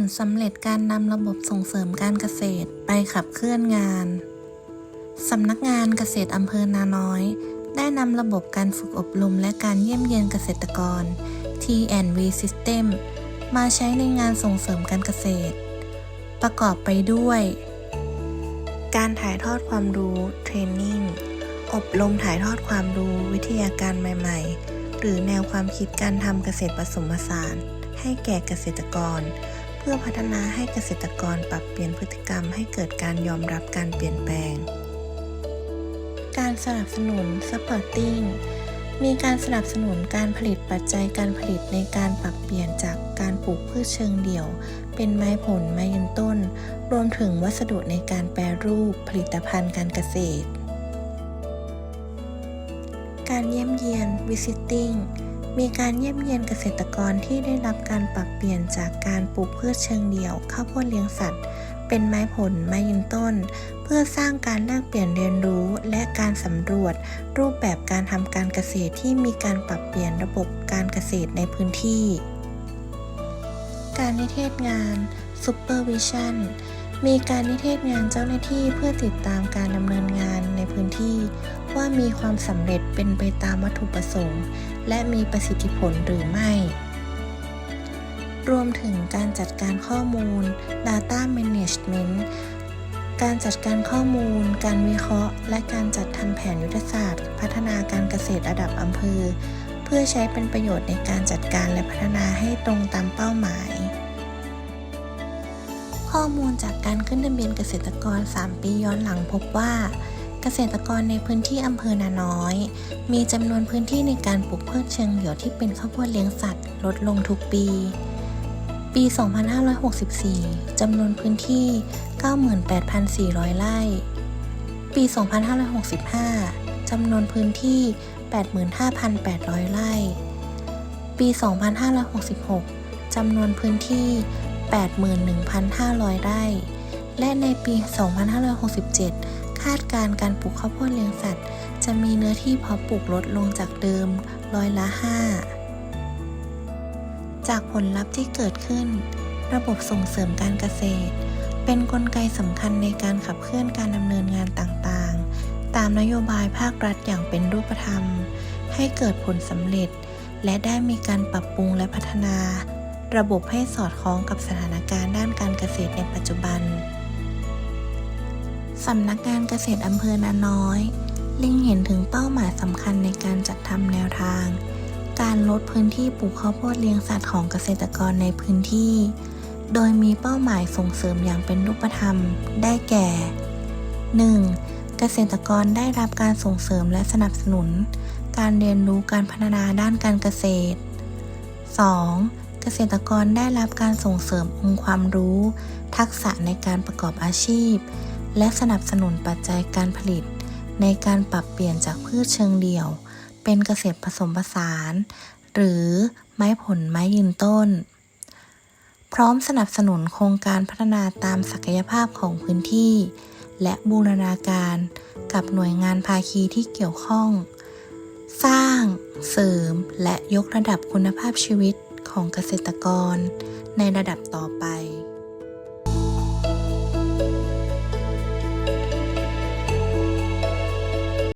ลสำเร็จการนำระบบส่งเสริมการเกษตรไปขับเคลื่อนงานสำนักงานเกษตรอำเภอนาน้อย ได้นำระบบการฝึกอบรมและการเยี่ยมเยียนเกษตรกร T&V System มาใช้ในงานส่งเสริมการเกษตร ประกอบไปด้วย การถ่ายทอดความรู้เทรนนิ่งอบรมถ่ายทอดความรู้วิทยาการใหม่ ๆ หรือแนวความคิดการทำเกษตรผสมผสานให้แก่เกษตรกร พื่อพัฒนาให้เกษตรกรปรับเปลี่ยนพฤติกรรมให้เกิดการยอมรับการเปลี่ยนแปลง การสนับสนุน supporting มีการสนับสนุนการผลิตปัจจัยการผลิตในการปรับเปลี่ยนจากการปลูกพืชเชิงเดี่ยว เป็นไม้ผลไม้ยืนต้น รวมถึงวัสดุในการแปรรูปผลิตภัณฑ์การเกษตร การเยี่ยมเยียน visiting มีการเยี่ยมเยียนเกษตรกรที่ได้รับการปรับเปลี่ยนจากการปลูกพืชเชิงเดี่ยวข้าวโพดเลี้ยงสัตว์ เป็นไม้ผลไม้ยืนต้น เพื่อสร้างการแลกเปลี่ยนเรียนรู้และการสำรวจ รูปแบบการทำการเกษตรที่มีการปรับเปลี่ยนระบบการเกษตรในพื้นที่ การนิเทศงาน Supervision มีการนิเทศงานเจ้าหน้าที่เพื่อติดตามการดำเนินงานในพื้นที่ ว่ามีความสำเร็จเป็นไปตามวัตถุประสงค์ และมีประสิทธิผลหรือไม่ รวมถึงการจัดการข้อมูล Data Management การจัดการข้อมูล การวิเคราะห์ และการจัดทำแผนยุทธศาสตร์ พัฒนาการเกษตรระดับอำเภอ เพื่อใช้เป็นประโยชน์ในการจัดการและพัฒนาให้ตรงตามเป้าหมาย ข้อมูลจากการขึ้นทะเบียนเกษตรกร 3 ปีย้อนหลังพบว่า เกษตรกรในพื้นที่อำเภอนาน้อย มีจำนวนพื้นที่ในการปลูกพืชเชิงเดี่ยวที่เป็นข้าวโพดเลี้ยงสัตว์ ลดลงทุกปี ปี 2564 จำนวนพื้นที่ 98,400 ไร่ ปี 2565 จำนวนพื้นที่ 85,800 ไร่ ปี 2566 จำนวนพื้นที่ 81,500 ไร่ และในปี 2567าดการณ์การปลูกข้าวโพดเลี้ยงสัตว์ จะมีเนื้อที่เพาะปลูกลดลงจากเดิมร้อยละ 5 จากผลลัพธ์ที่เกิดขึ้น ระบบส่งเสริมการเกษตร เป็นนกลไกสำคัญในการขับเคลื่อนการดำเนินงานต่างๆ ตามนโยบายภาครัฐอย่างเป็นรูปธรรม ให้เกิดผลสำเร็จ และได้มีการปรับปรุงและพัฒนา ระบบให้สอดคล้องกับสถานการณ์ด้านการ สำนักงานเกษตรอำเภอนาน้อยเล็งเห็นถึงเป้าหมายสำคัญในการจัดทำแนวทาง การลดพื้นที่ปลูกข้าวโพดเลี้ยงสัตว์ของเกษตรกรในพื้นที่ โดยมีเป้าหมายส่งเสริมอย่างเป็นรูปธรรม ได้แก่ 1. เกษตรกรได้รับการส่งเสริมและสนับสนุน การเรียนรู้การพัฒนาด้านการเกษตร 2. เกษตรกรได้รับการส่งเสริมองค์ความรู้ ทักษะในการประกอบอาชีพ และสนับสนุนปัจจัยการผลิต ในการปรับเปลี่ยนจากพืชเชิงเดี่ยว เป็นเกษตรผสมผสาน หรือไม้ผลไม้ยืนต้น พร้อมสนับสนุนโครงการพัฒนาตามศักยภาพของพื้นที่ และบูรณาการกับหน่วยงานภาคีที่เกี่ยวข้อง สร้าง เสริม และยกระดับคุณภาพชีวิตของเกษตรกร ในระดับต่อไป